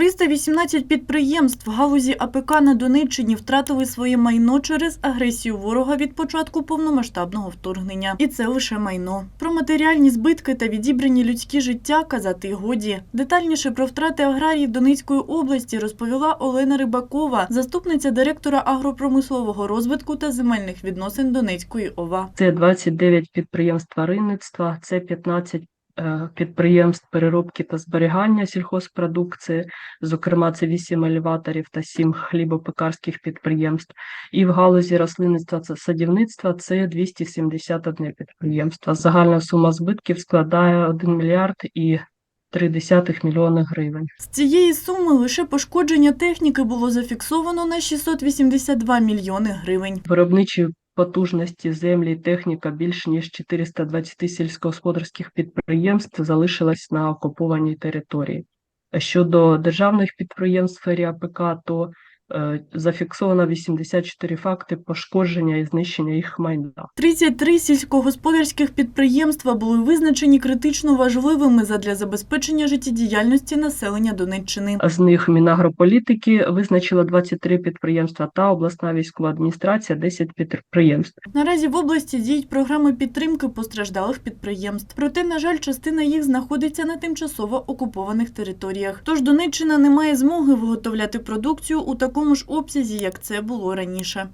318 підприємств галузі АПК на Донеччині втратили своє майно через агресію ворога від початку повномасштабного вторгнення. І це лише майно. Про матеріальні збитки та відібрані людські життя казати годі. Детальніше про втрати аграріїв Донецької області розповіла Олена Рибакова, заступниця директора агропромислового розвитку та земельних відносин Донецької ОВА. Це 29 підприємств тваринництва, це 15 е, підприємств переробки та зберігання сільхозпродукції, зокрема це 8 елеваторів та 7 хлібопекарських підприємств. І в галузі рослинництва та садівництва це 271 підприємство. Загальна сума збитків складає 1 мільярд і 3 мільйони гривень. З цієї суми лише пошкодження техніки було зафіксовано на 682 мільйони гривень. Виробничі потужності землі і техніка більш ніж 420 сільськогосподарських підприємств залишилась на окупованій території. Щодо державних підприємств сфері АПК, то зафіксовано 84 факти пошкодження і знищення їх майна. 33 сільськогосподарських підприємства були визначені критично важливими задля забезпечення життєдіяльності населення Донеччини. З них Мінагрополітики визначила 23 підприємства та обласна військова адміністрація 10 підприємств. Наразі в області діють програми підтримки постраждалих підприємств. Проте, на жаль, частина їх знаходиться на тимчасово окупованих територіях. Тож Донеччина не має змоги виготовляти продукцію у такому ж обсязі, як це було раніше.